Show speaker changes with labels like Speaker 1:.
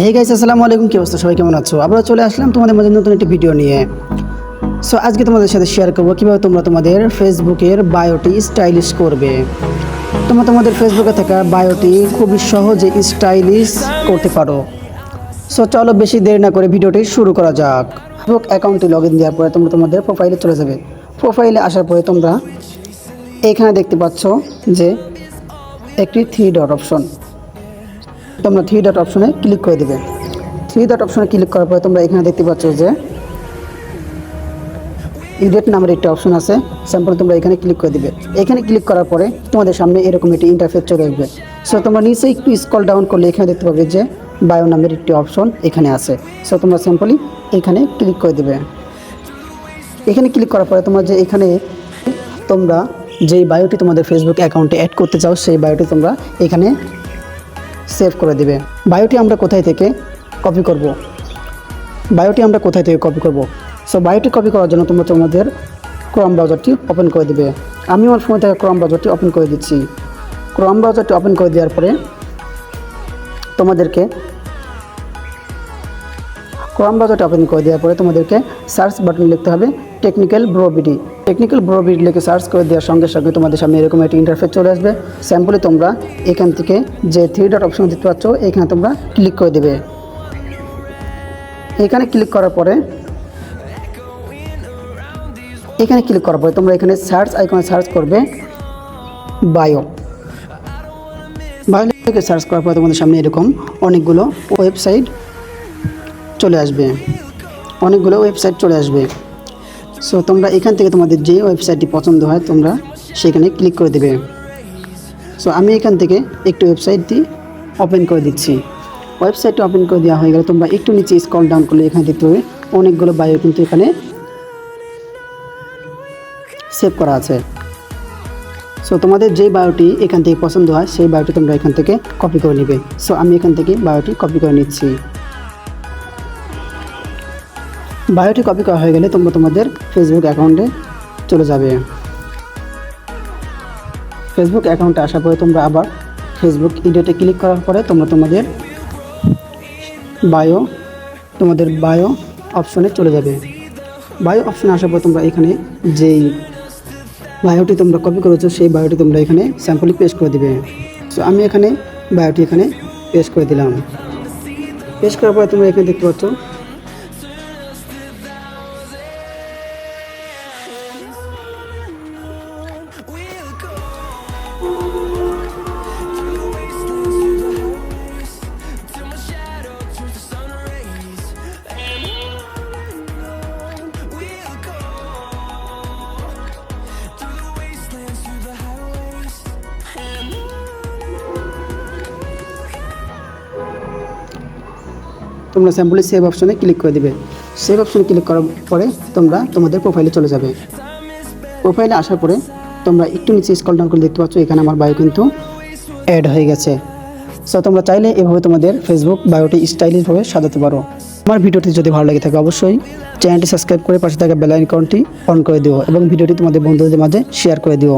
Speaker 1: Hey guys আসসালামু আলাইকুম কি অবস্থা? সবাই কেমন আছো? আবার চলে আসলাম তোমাদের মাঝে নতুন একটি ভিডিও নিয়ে। সো আজকে তোমাদের সাথে শেয়ার করব কীভাবে তোমরা তোমাদের ফেসবুকের বায়োটি স্টাইলিশ করবে। তোমরা তোমাদের ফেসবুকে থাকা বায়োটি খুবই সহজে স্টাইলিশ করতে পারো। সো চলো বেশি দেরি না করে ভিডিওটি শুরু করা যাক। ফেসবুক অ্যাকাউন্টে লগ ইন দেওয়ার পরে তোমরা তোমাদের প্রোফাইলে চলে যাবে। প্রোফাইলে আসার পরে তোমরা এখানে দেখতে পাচ্ছ যে একটি থ্রি ডট অপশন তোমরা থ্রি ডট অপশনে ক্লিক করে দেবে। থ্রি ডট অপশনে ক্লিক করার পরে তোমরা এখানে দেখতে পাচ্ছ যে ইডিট নামের একটা অপশন আছে স্যাম্পল তোমরা এখানে ক্লিক করে দিবে। এখানে ক্লিক করার পরে তোমাদের সামনে এরকম একটি ইন্টারফেস চলে আসবে। সো তোমরা নিচে একটু স্কল ডাউন করলে এখানে দেখতে পাবে যে বায়ো নামের একটি অপশন এখানে আছে। সো তোমরা সিম্পলি এখানে ক্লিক করে দিবে। এখানে ক্লিক করার পরে তোমরা যে এখানে তোমরা যেই বায়োটি তোমাদের ফেসবুক অ্যাকাউন্টে অ্যাড করতে চাও, সেই বায়োটি তোমরা এখানে সেভ করে দেবে। বায়োটি আমরা কোথায় থেকে কপি করব? বায়োটি আমরা কোথায় থেকে কপি করব? সো বায়োটি কপি করার জন্য তোমরা তোমাদের ক্রম ব্রাউজারটি ওপেন করে দেবে। আমি আমার ফোন থেকে ক্রম ব্রাউজারটি ওপেন করে দিচ্ছি। ক্রম ব্রাউজারটি ওপেন করে দেওয়ার পরে তোমাদেরকে ক্রম ব্রাউজারটি ওপেন করে দেওয়ার পরে তোমাদেরকে সার্চ বাটন লিখতে হবে টেকনিক্যাল ব্রোবিডি টেকনিক্যাল ব্রোবিডি লিখে সার্চ করে দেওয়ার সঙ্গে সঙ্গে তোমাদের সামনে এরকম একটি ইন্টারফেস চলে আসবে। স্যাম্পলে তোমরা এখান থেকে যে থ্রি ডট অপশন দিতে পারছ এখানে তোমরা ক্লিক করে দেবে। এখানে ক্লিক করার পরে, এখানে ক্লিক করার পরে তোমরা এখানে সার্চ আইকনে সার্চ করবে বায়ো বায়ো লিখে সার্চ করার পরে তোমাদের সামনে এরকম অনেকগুলো ওয়েবসাইট চলে আসবে। অনেকগুলো ওয়েবসাইট চলে আসবে। সো তোমরা এখান থেকে তোমাদের যে ওয়েবসাইটটি পছন্দ হয়, তোমরা সেখানে ক্লিক করে দেবে। সো আমি এখান থেকে একটি ওয়েবসাইটটি ওপেন করে দিচ্ছি। ওয়েবসাইটটি ওপেন করে দেওয়া হয়ে গেলে তোমরা একটু নিচে স্কল ডাউন করলে এখানে দেখতে হবে অনেকগুলো বায়ো কিন্তু এখানে সেভ করা আছে। সো তোমাদের যেই বায়োটি এখান থেকে পছন্দ হয়, সেই বায়োটি তোমরা এখান থেকে কপি করে নেবে। সো আমি এখান থেকে বায়োটি কপি করে নিচ্ছি। বায়োটি কপি করা হয়ে গেলে তোমরা তোমাদের ফেসবুক অ্যাকাউন্টে চলে যাবে। ফেসবুক অ্যাকাউন্টে আসার পরে তোমরা আবার ফেসবুক ইডিওতে ক্লিক করার পরে তোমরা তোমাদের বায়ো তোমাদের বায়ো অপশনে চলে যাবে। বায়ো অপশনে আসার পর তোমরা এখানে যেই বায়োটি তোমরা কপি করেছ, সেই বায়োটি তোমরা এখানে স্যাম্পলি পেস্ট করে দিবে। সো আমি এখানে বায়োটি এখানে পেস্ট করে দিলাম। পেস্ট করার পরে তোমরা এখানে দেখতে পাচ্ছ তোমরা স্যাম্পলি সেভ অপশনে ক্লিক করে দিবে। সেভ অপশনে ক্লিক করার পরে তোমরা তোমাদের প্রোফাইলে চলে যাবে। প্রোফাইলে আসার পরে তোমরা একটু নিচে স্কল ডাউন করে দেখতে পাচ্ছ, এখানে আমার বায়ো কিন্তু অ্যাড হয়ে গেছে। সো তোমরা চাইলে এভাবে তোমাদের ফেসবুক বায়োটি স্টাইলিশভাবে সাজাতে পারো। আমার ভিডিওটি যদি ভালো লাগে থাকে অবশ্যই চ্যানেলটি সাবস্ক্রাইব করে পাশে থাকা বেল আইকনটি অন করে দিও এবং ভিডিওটি তোমাদের বন্ধুদের মাঝে শেয়ার করে দিও।